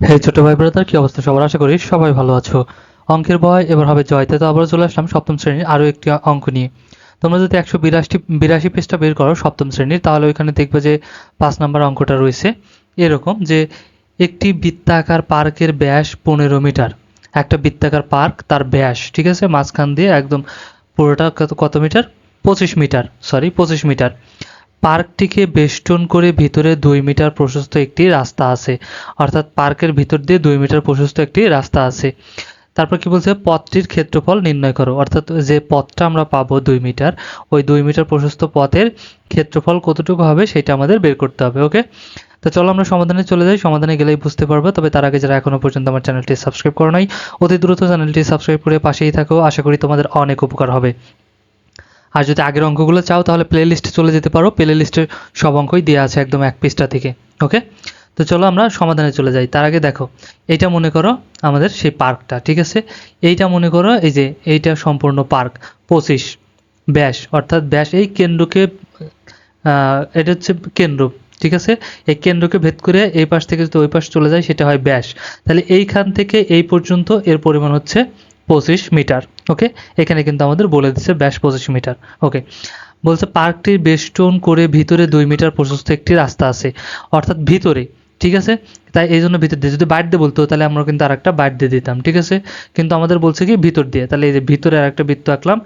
হে ছোট ভাই ব্রাদার, কি অবস্থা সবার? আশা করি সবাই ভালো আছো। অঙ্কের বয় এবার হবে জয়তে। তো আবার চলে আসলাম সপ্তম শ্রেণির আরও একটি অঙ্ক নিয়ে। তোমরা যদি একশো বিরাশি বিরাশি পৃষ্ঠা বের করো সপ্তম শ্রেণির, তাহলে ওইখানে দেখবে যে পাঁচ নম্বর অঙ্কটা রয়েছে। এরকম যে একটি বৃত্তাকার পার্কের ব্যাস পনেরো মিটার। একটা বৃত্তাকার পার্ক, তার ব্যাস, ঠিক আছে? মাঝখান দিয়ে একদম পুরোটা কত মিটার? পঁচিশ মিটার সরি পঁচিশ মিটার। পার্কটিকে বেষ্টন করে ভিতরে দুই মিটার প্রশস্ত একটি রাস্তা আছে। অর্থাৎ পার্কের ভিতর দিয়ে দুই মিটার প্রশস্ত একটি রাস্তা আছে। তারপর কি বলছে? পথটির ক্ষেত্রফল নির্ণয় করো। অর্থাৎ যে পথটা আমরা পাবো দুই মিটার, ওই দুই মিটার প্রশস্ত পথের ক্ষেত্রফল কতটুকু হবে সেটা আমাদের বের করতে হবে, ওকে? তো চলো আমরা সমাধানে চলে যাই। সমাধানে গেলেই বুঝতে পারব। তবে তার আগে যারা এখনও পর্যন্ত আমার চ্যানেলটি সাবস্ক্রাইব করো নাই, অতি দ্রুত চ্যানেলটি সাবস্ক্রাইব করে পাশেই থাকো। আশা করি তোমাদের অনেক উপকার হবে। আর যদি আগের অঙ্কগুলো চাও, তাহলে প্লে লিস্টে চলে যেতে পারো। প্লে লিস্টের সব অঙ্কই দেওয়া আছে একদম এক পৃষ্ঠা থেকে ওকে তো চলো আমরা সমাধানে চলে যাই। তার আগে দেখো, এইটা মনে করো আমাদের সেই পার্কটা, ঠিক আছে? এইটা মনে করো এই যে এইটা সম্পূর্ণ পার্ক, পঁচিশ, ব্যাস, অর্থাৎ ব্যাস এই কেন্দ্রকে এটা হচ্ছে কেন্দ্র, ঠিক আছে? এই কেন্দ্রকে ভেদ করে এই পাশ থেকে যদি ওই পাশ চলে যায়, সেটা হয় ব্যাস। তাহলে এইখান থেকে এই পর্যন্ত এর পরিমাণ হচ্ছে পঁচিশ মিটার, ওকে? এখানে কিন্তু আমাদের বলে দিচ্ছে ব্যাস পঁচিশ মিটার, ওকে? বলছে পার্কটি বেষ্টন করে ভিতরে দুই মিটার প্রশস্ত একটি রাস্তা আছে, অর্থাৎ ভিতরে, ঠিক আছে? তাই এই জন্য ভিতর দিয়ে, যদি বাইর দিয়ে বলতো, তাহলে আমরা কিন্তু আর একটা বাইর দিয়ে দিতাম, ঠিক আছে? কিন্তু আমাদের বলছে কি ভিতর দিয়ে, তাহলে এই যে ভিতরে আর একটা বৃত্ত আঁকলাম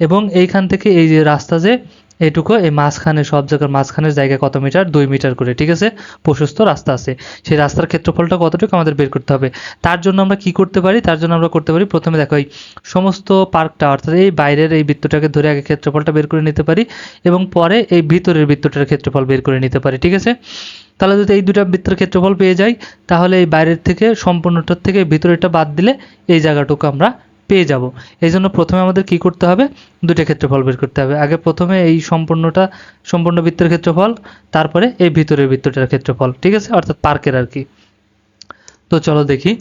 এবং এইখান থেকে এই যে রাস্তা যে এইটুকু, এই মাঝখানে, সব জায়গার মাঝখানের জায়গা কত মিটার? দুই মিটার করে, ঠিক আছে? প্রশস্ত রাস্তা আছে। সেই রাস্তার ক্ষেত্রফলটা কতটুকু আমাদের বের করতে হবে? তার জন্য আমরা কি করতে পারি? তার জন্য আমরা করতে পারি, প্রথমে দেখো, এই সমস্ত পার্কটা, অর্থাৎ এই বাইরের এই বৃত্তটাকে ধরে আগে ক্ষেত্রফলটা বের করে নিতে পারি এবং পরে এই ভিতরের বৃত্তটার ক্ষেত্রফল বের করে নিতে পারি, ঠিক আছে? তাহলে যদি এই দুটা বৃত্তের ক্ষেত্রফল পেয়ে যাই, তাহলে এই বাইরের থেকে, সম্পূর্ণটার থেকে ভিতরেরটা বাদ দিলে এই জায়গাটুকু আমরা পেয়ে যাব। এই জন্য প্রথমে আমাদের কি করতে হবে? দুটো ক্ষেত্রফল বের করতে হবে। আগে প্রথমে এই সম্পূর্ণটা, সম্পূর্ণ বৃত্তের ক্ষেত্রফল, তারপরে এই ভিতরের বৃত্তটার ক্ষেত্রফল, ঠিক আছে? অর্থাৎ পার্কের আর কি। তো চলো দেখি।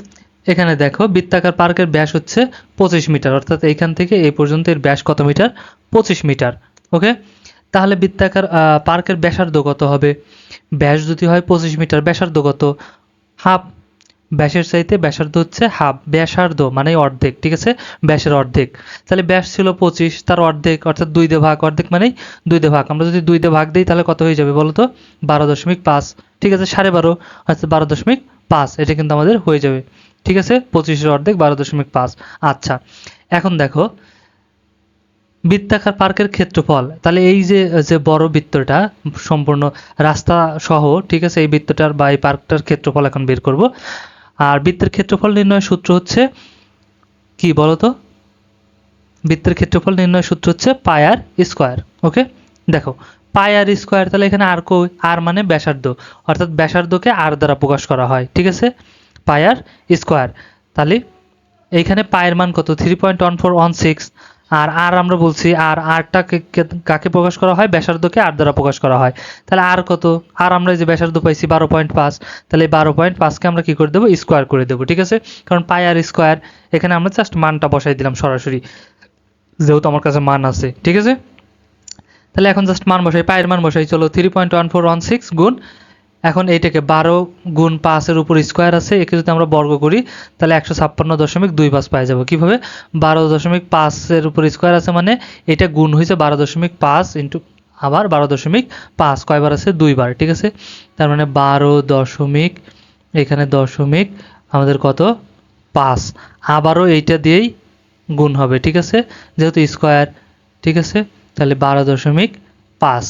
এখানে দেখো, বৃত্তাকার পার্কের ব্যাস হচ্ছে পঁচিশ মিটার, অর্থাৎ এইখান থেকে এই পর্যন্ত এর ব্যাস কত মিটার? পঁচিশ মিটার, ওকে? তাহলে বৃত্তাকার পার্কের ব্যাসার্ধ কত হবে? ব্যাস যদি হয় পঁচিশ মিটার, ব্যাসার্ধ কত? হাফ ব্যাসের চাইতে ব্যাসার্ধ হচ্ছে হাফ, ব্যাসার্ধ মানে অর্ধেক, ঠিক আছে? ব্যাসের অর্ধেক। তাহলে ব্যাস ছিল পঁচিশ, তার অর্ধেক, অর্থাৎ দুই দে ভাগ, অর্ধেক মানেই দুই দে ভাগ। আমরা যদি দুই দে ভাগ দিই, তাহলে কত হয়ে যাবে বলো তো? বারো দশমিক পাঁচ, ঠিক আছে? সাড়ে বারো, অর্থাৎ বারো দশমিক পাঁচ, এটা কিন্তু আমাদের হয়ে যাবে, ঠিক আছে? পঁচিশের অর্ধেক, বারো দশমিক পাঁচ। আচ্ছা এখন দেখো, বৃত্তাকার পার্কের ক্ষেত্রফল। তাহলে এই যে যে বড় বৃত্তটা, সম্পূর্ণ রাস্তা সহ, ঠিক আছে? এই বৃত্তটার বা এই পার্কটার ক্ষেত্রফল এখন বের করব। আর বৃত্তের ক্ষেত্রফল নির্ণয়ের সূত্র হচ্ছে কি বলতো বৃত্তের ক্ষেত্রফল নির্ণয়ের সূত্র হচ্ছে পায়ার স্কোয়ার, ওকে? দেখো পায়ার স্কোয়ার তাহলে এখানে আর কো আর মানে ব্যাসার্ধ, অর্থাৎ ব্যাসার্ধকে আর দ্বারা প্রকাশ করা হয়, ঠিক আছে? পায়ার স্কোয়ার, তাহলে এইখানে পায়ের মান কত? Three point one four one six আর আর আমরা বলছি, আর আরটা কাকে প্রকাশ করা হয়? ব্যাসার্ধকে আর দ্বারা প্রকাশ করা হয়। তাহলে আর কত? আর আমরা যে ব্যাসার্ধ পাইছি বারো পয়েন্ট পাঁচ, তাহলে বারো পয়েন্ট পাঁচকে আমরা কি করে দেবো? স্কোয়ার করে দেবো, ঠিক আছে? কারণ পাই আর স্কোয়ার, এখানে আমরা জাস্ট মানটা বসাই দিলাম সরাসরি, যেহেতু আমার কাছে মান আছে, ঠিক আছে? তাহলে এখন জাস্ট মান বসাই পায়ের মান বসাই, চলো three point one four one six গুণ এখন এইটাকে বারো গুণ পাঁচের উপর স্কোয়ার আছে, একে যদি আমরা বর্গ করি, তাহলে একশো ছাপ্পান্ন দশমিক দুই পাঁচ পাই যাব। কীভাবে? বারো দশমিক পাঁচের উপর স্কোয়ার আছে মানে এটা গুণ হয়েছে বারো দশমিক পাঁচ ইন্টু আবার বারো দশমিক পাঁচ, কয়বার আছে? দুইবার, ঠিক আছে? তার মানে বারো দশমিক, এখানে দশমিক, আমাদের কত? পাঁচ। আবারও এইটা দিয়েই গুণ হবে, ঠিক আছে? যেহেতু স্কোয়ার, ঠিক আছে? তাহলে বারো দশমিক পাঁচ।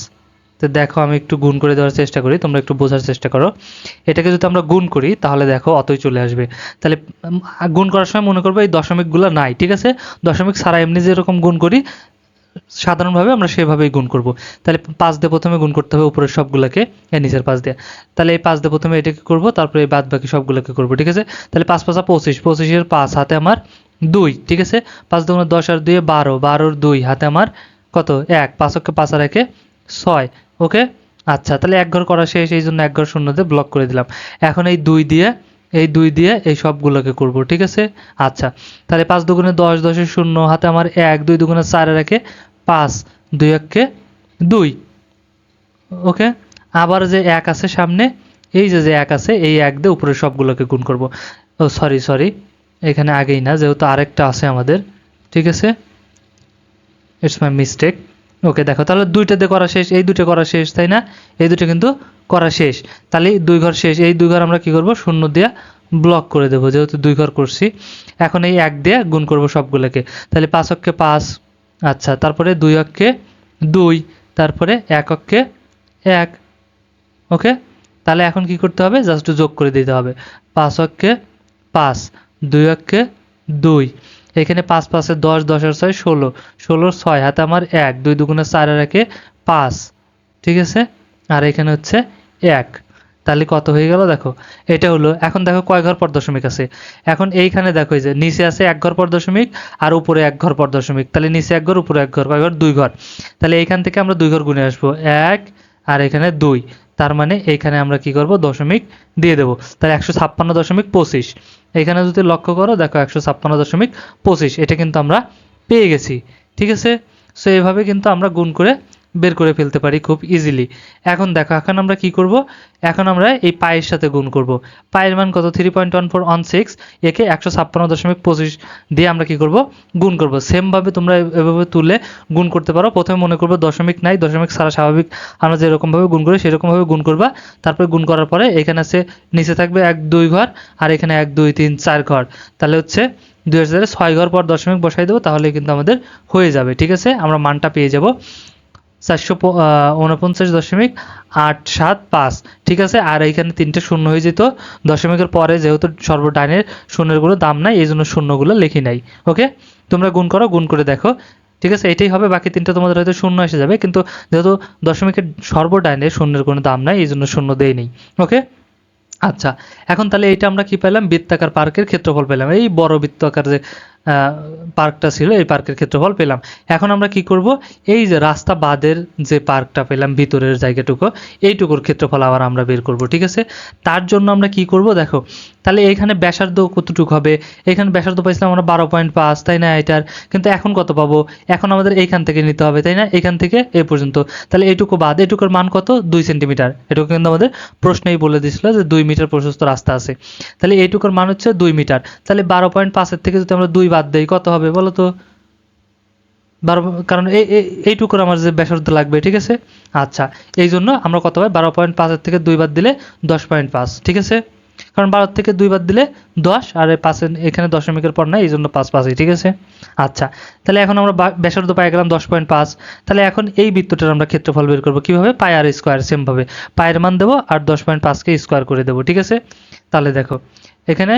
তো দেখো আমি একটু গুণ করে দেওয়ার চেষ্টা করি, তোমরা একটু বোঝার চেষ্টা করো। এটাকে যদি আমরা গুণ করি, তাহলে দেখো অতই চলে আসবে। তাহলে গুণ করার সময় মনে করব এই দশমিকগুলো নাই, ঠিক আছে? দশমিক ছাড়া এমনি যেরকম গুণ করি, সাধারণভাবে আমরা সেভাবেই গুণ করব। তাহলে পাঁচ দিয়ে প্রথমে গুণ করতে হবে উপরের সবগুলোকে এর নিচের পাঁচ দিয়ে। তাহলে এই পাঁচ দিয়ে প্রথমে এটাকে করব, তারপরে এই বাদ বাকি সবগুলোকে করব, ঠিক আছে? তাহলে পাঁচ পাঁচা পঁচিশ, পঁচিশের পাঁচ, হাতে আমার দুই, ঠিক আছে? পাঁচ দুগুণে দশ আর দুয়ে বারো, বারোর দুই, হাতে আমার কত? এক পাঁচকে পাঁচ আর একে ছয়, ওকে? আচ্ছা তাহলে এক ঘর করা শেষ এই জন্য এক ঘর শূন্যতে ব্লক করে দিলাম। এখন এই দুই দিয়ে, এই দুই দিয়ে এই সবগুলোকে করব, ঠিক আছে? আচ্ছা তাহলে পাঁচ দুগুণে দশ, দশের শূন্য, হাতে আমার এক, দুই দুগুণে চারের একে পাঁচ, দুই এককে দুই, ওকে? আবার যে এক আছে সামনে, এই যে যে এক আছে, এই এক দিয়ে উপরে সবগুলোকে গুণ করব। ও সরি সরি এখানে আগেই না, যেহেতু আরেকটা আছে আমাদের, ঠিক আছে? ইটস মাই মিস্টেক ওকে, দেখো, তাহলে দুইটা দিয়ে করা শেষ, এই দুটো করা শেষ, তাই না? এই দুটো কিন্তু করা শেষ। তাহলে দুই ঘর শেষ, এই দুই ঘর আমরা কি করব? শূন্য দিয়ে ব্লক করে দেবো, যেহেতু দুই ঘর করছি। এখন এই এক দিয়ে গুণ করব সবগুলোকে। তাহলে পাঁচ অক্ষে পাঁচ আচ্ছা তারপরে দুই অক্ষে দুই, তারপরে এক অক্ষে এক, ওকে? তাহলে এখন কি করতে হবে? জাস্ট যোগ করে দিতে হবে। পাঁচ অক্ষে পাঁচ, দুই অক্ষে দুই। এখানে পাঁচ পাঁচে দশ দশের ছয়, ষোলো। ষোলোর ছয় হাতে আমার এক, দুই দুগুণে চারের একে পাঁচ। ঠিক আছে? আর এখানে হচ্ছে এক। তাহলে কত হয়ে গেল? দেখো, এটা হলো, এখন দেখো কয় ঘর পর দশমিক আছে? এখন এইখানে দেখো যে, নিচে আছে এক ঘর পর দশমিক আর উপরে এক ঘর পর দশমিক। তাহলে নিচে এক ঘর, উপরে এক ঘর, কয় ঘর? দুই ঘর। তাহলে এইখান থেকে আমরা দুই ঘর গুনে আসব, এক আর এখানে দুই। তার মানে এইখানে আমরা কি করব? দশমিক দিয়ে দেবো। তাহলে একশো ছাপ্পান্ন দশমিক পঁচিশ। এখানে যদি লক্ষ্য করো, দেখো একশো ছাপ্পান্ন দশমিক পঁচিশ, এটা কিন্তু আমরা পেয়ে গেছি, ঠিক আছে? সো এভাবে কিন্তু আমরা গুণ করে বের করে ফেলতে পারি খুব ইজিলি এখন দেখো, এখন আমরা কি করব? এখন আমরা এই পায়ের সাথে গুণ করব। পায়ের মান কত? Three point one four one six একে একশো ছাপ্পান্ন দশমিক পঁচিশ দিয়ে আমরা কি করব? গুণ করব। সেমভাবে তোমরা এভাবে তুলে গুণ করতে পারো। প্রথমে মনে করব দশমিক নাই, দশমিক ছাড়া স্বাভাবিক। আমরা যেরকমভাবে গুণ করি সেরকমভাবে গুণ করবা। তারপরে গুণ করার পরে এখানে আছে, নিচে থাকবে এক, দুই ঘর, আর এখানে এক, দুই, তিন, চার ঘর। তাহলে হচ্ছে দুই হাজার ছয় ঘর পর দশমিক বসাই দেবো, তাহলে কিন্তু আমাদের হয়ে যাবে, ঠিক আছে? আমরা মানটা পেয়ে যাব। চারশো উনপঞ্চাশ দশমিক আট সাত পাঁচ। ঠিক আছে? আর এইখানে তিনটে শূন্য হয়ে যেত। দশমিকের পরে যেহেতু সর্বডাইনের শূন্যগুলো দাম নাই, এই জন্য শূন্যগুলো লিখি নাই। ওকে? তোমরা গুণ করো, গুণ করে দেখো। ঠিক আছে? এটাই হবে, বাকি তিনটা তোমাদের হয়তো শূন্য এসে যাবে, কিন্তু যেহেতু দশমিকের সর্বডাইনে শূন্যের কোনো দাম নাই, এই জন্য শূন্য দেই নেই। ওকে? আচ্ছা। এখন তাহলে এইটা আমরা কি পেলাম? বৃত্তাকার পার্কের ক্ষেত্রফল পেলাম। এই বড় বৃত্তাকার যে পার্কটা ছিল, এই পার্কের ক্ষেত্রফল পেলাম। এখন আমরা কি করব? এই যে রাস্তা বাদের যে পার্কটা পেলাম, ভিতরের জায়গাটুকু, এইটুকুর ক্ষেত্রফল আবার আমরা বের করব, ঠিক আছে? তার জন্য আমরা কি করব? দেখো, তাহলে এখানে ব্যাসার্ধ কতটুকু হবে? এখানে ব্যাসার্ধ পাইছিলাম আমরা বারো পয়েন্ট পাঁচ, তাই না এটার? কিন্তু এখন কত পাবো? এখন আমাদের এইখান থেকে নিতে হবে, তাই না? এখান থেকে এ পর্যন্ত। তাহলে এইটুকু বাদ এটুকুর মান কত? দুই সেন্টিমিটার। এটুকু কিন্তু আমাদের প্রশ্নেই বলে দিয়েছিল যে দুই মিটার প্রশস্ত রাস্তা আছে। তাহলে এইটুকুর মান হচ্ছে দুই মিটার। তাহলে বারো পয়েন্ট পাঁচের থেকে যদি আমরা দুই বাদ দেই, কত হবে বলো তো বারো, কারণ এই এই- এইটুকুর আমার যে ব্যাসার্ধ লাগবে, ঠিক আছে? আচ্ছা এই জন্য আমরা কত হয়? বারো পয়েন্ট পাঁচের থেকে দুই বাদ দিলে দশ পয়েন্ট পাঁচ, ঠিক আছে? কারণ বারো থেকে দুই বাদ দিলে দশ, আর পাঁচের, এখানে দশমিকের পর নাই এই জন্য পাঁচ পাঁচই, ঠিক আছে? আচ্ছা তাহলে এখন আমরা ব্যাসার্ধ পাই গেলাম দশ পয়েন্ট পাঁচ, তাহলে এখন এই বৃত্তটার আমরা ক্ষেত্রফল বের করব কীভাবে? পাই আর স্কোয়ার সেমভাবে পায়ের মান দেবো, আর দশ পয়েন্ট পাঁচকে স্কোয়ার করে দেবো, ঠিক আছে? তাহলে দেখো, এখানে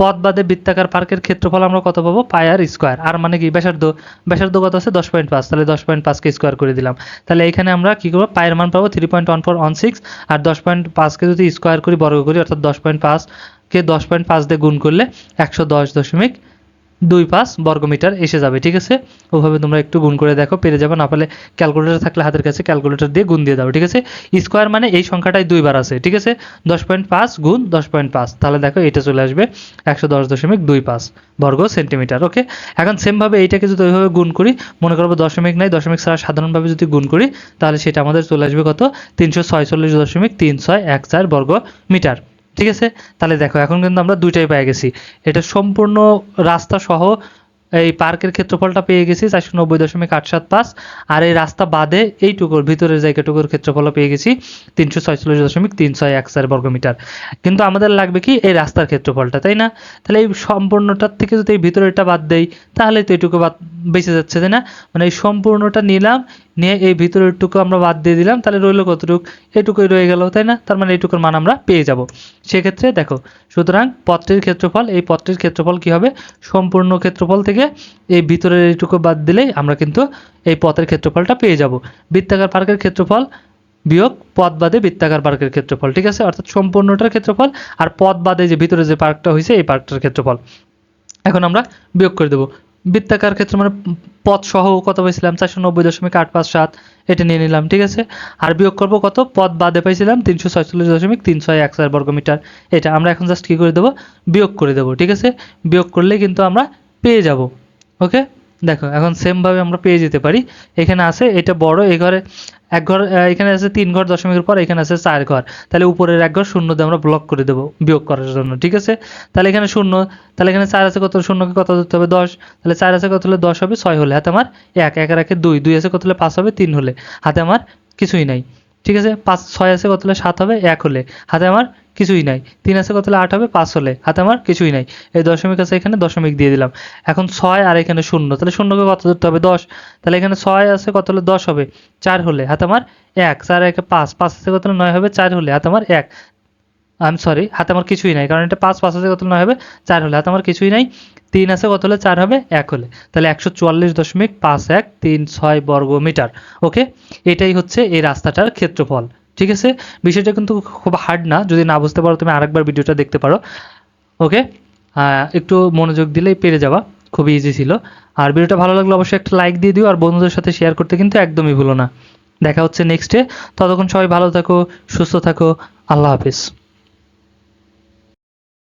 পথ বাদে বৃত্তাকার পার্কের ক্ষেত্রফল আমরা কত পাবো? পাই আর স্কোয়ার। আর মানে কি? ব্যাসার্ধ ব্যাসার্ধ কত আছে? দশ পয়েন্ট পাঁচ। তাহলে দশ পয়েন্ট পাঁচকে স্কোয়ার করে দিলাম। তাহলে এখানে আমরা কী করব? পায়ের মান পাবো three point one four one six. আর দশ পয়েন্ট পাঁচকে যদি স্কোয়ার করি, বর্গ করি, অর্থাৎ দশ পয়েন্ট পাঁচকে দশ পয়েন্ট পাঁচ দিয়ে গুণ করলে একশো দশ দশমিক দুই পাঁচ বর্গমিটার এসে যাবে, ঠিক আছে? ওভাবে তোমরা একটু গুণ করে দেখো, পেরে যাবে, না পারলে ক্যালকুলেটার থাকলে হাতের কাছে ক্যালকুলেটর দিয়ে গুণ দিয়ে দাও, ঠিক আছে? স্কোয়ার মানে এই সংখ্যাটাই দুইবার আছে, ঠিক আছে? দশ পয়েন্ট পাঁচ গুণ দশ পয়েন্ট পাঁচ, তাহলে দেখো এটা চলে আসবে একশো দশ দশমিক দুই পাঁচ বর্গ সেন্টিমিটার ওকে এখন সেমভাবে এইটাকে যদি ওইভাবে গুণ করি, মনে করব দশমিক নাই, দশমিক ছাড়া সাধারণভাবে যদি গুণ করি, তাহলে সেটা আমাদের চলে আসবে কত? তিনশো ছয়চল্লিশ দশমিক তিন ছয় এক চার বর্গ মিটার ঠিক আছে? তাহলে দেখো, এখন কিন্তু আমরা দুইটাই পেয়ে গেছি। এটা সম্পূর্ণ রাস্তা সহ এই পার্কের ক্ষেত্রফলটা পেয়ে গেছি চারশো নব্বই দশমিক আট সাত পাঁচ। আর এই রাস্তা বাদে এইটুকুর ভিতরের জায়গাটুকুর ক্ষেত্রফলও পেয়ে গেছি তিনশো ছয়চল্লিশ দশমিক তিন ছয় এক চার বর্গমিটার কিন্তু আমাদের লাগবে কি? এই রাস্তার ক্ষেত্রফলটা, তাই না? তাহলে এই সম্পূর্ণটার থেকে যদি এই ভিতরেরটা বাদ দেই, তাহলে তো এইটুকু বাদ বেঁচে যাচ্ছে, তাই না? মানে এই সম্পূর্ণটা নিলাম নিয়ে এই ভিতরেরটুকু আমরা বাদ দিয়ে দিলাম, তাহলে রইল কতটুকু? এটুকুই রয়ে গেল, তাই না? তার মানে এইটুকুর মান আমরা পেয়ে যাব। সেক্ষেত্রে দেখো, সুতরাং পথটির ক্ষেত্রফল, এই পথটির ক্ষেত্রফল কি হবে? সম্পূর্ণ ক্ষেত্রফল থেকে এই ভিতরের এইটুকু বাদ দিলেই আমরা কিন্তু এই পথের ক্ষেত্রফলটা পেয়ে যাব। বৃত্তাকার পার্কের ক্ষেত্রফল বিয়োগ পথ বাদে বৃত্তাকার পার্কের ক্ষেত্রফল, ঠিক আছে? অর্থাৎ সম্পূর্ণটার ক্ষেত্রফল আর পথ বাদে যে ভিতরে যে পার্কটা হয়েছে, এই পার্কটার ক্ষেত্রফল। এখন আমরা বিয়োগ করে দেবো। বৃত্তাকার ক্ষেত্রে মানে পথ সহ কত পাইছিলাম? চারশো নব্বই দশমিক আট পাঁচ সাত, এটা নিয়ে নিলাম, ঠিক আছে? আর বিয়োগ করব কত? পথ বাদে পাইছিলাম তিনশো ছয়চল্লিশ দশমিক তিন ছয় এক চার বর্গমিটার। এটা আমরা এখন জাস্ট কী করে দেবো? বিয়োগ করে দেবো, ঠিক আছে? বিয়োগ করলে কিন্তু আমরা পেয়ে যাব ওকে দেখো, এখন সেম ভাবে আমরা পেয়ে যেতে পারি। এখানে আছে, এটা বড়, এই ঘরে এক ঘর এখানে আছে তিন ঘর দশমিকের পর, এখানে আছে চার ঘর। তাহলে উপরের এক ঘর শূন্য দিয়ে আমরা ব্লক করে দেবো, বিয়োগ করার জন্য, ঠিক আছে? তাহলে এখানে শূন্য, তাহলে এখানে চার আছে কত শূন্যকে কত ধরতে হবে? দশ। তাহলে চার আছে কত হলে দশ হবে? ছয় হলে। হাতে আমার এক এক রাখে দুই। দুই আছে কত হলে পাঁচ হবে? তিন হলে। হাতে আমার কিছুই নাই, ঠিক আছে? পাঁচ, ছয় আছে কত হলে সাত হবে? এক হলে। হাতে আমার কিছুই নাই। তিন আছে কত হলে আট হবে? পাঁচ হলে। হাতে আমার কিছুই নাই। এই দশমিক আছে এখানে, দশমিক দিয়ে দিলাম। এখন ছয় আর এখানে শূন্য। তাহলে শূন্যকে কত ধরতে হবে? দশ। তাহলে এখানে ছয় আছে কত হলে দশ হবে? চার হলে। হাতে আমার এক। চার, একে পাঁচ। পাঁচ আছে কত হলে নয় হবে? চার হলে। হাতে আমার এক। আমি সরি হাতে আমার কিছুই নাই। কারণ এটা পাঁচ পাঁচ আছে কত নয় হবে? চার হলে। হাতে আমার কিছুই নাই। তিন আছে কত হলে চার হবে? এক হলে। তাহলে একশো চুয়াল্লিশ দশমিক পাঁচ এক তিন ছয় বর্গ মিটার ওকে এটাই হচ্ছে এই রাস্তাটার ক্ষেত্রফল। ঠিক আছে? বিষয়টা কিন্তু খুব হার্ড না। যদি না বুঝতে পারো, তুমি আরেকবার ভিডিওটা দেখতে পারো। ওকে একটু মনোযোগ দিলেই পেরে যাওয়া খুবই ইজি ছিল। আর ভিডিওটা ভালো লাগলে অবশ্যই একটা লাইক দিয়ে দিও। আর বন্ধুদের সাথে শেয়ার করতে কিন্তু একদমই ভুলো না। দেখা হচ্ছে নেক্সটে ততক্ষণ সবাই ভালো থাকো, সুস্থ থাকো। আল্লাহ হাফিজ।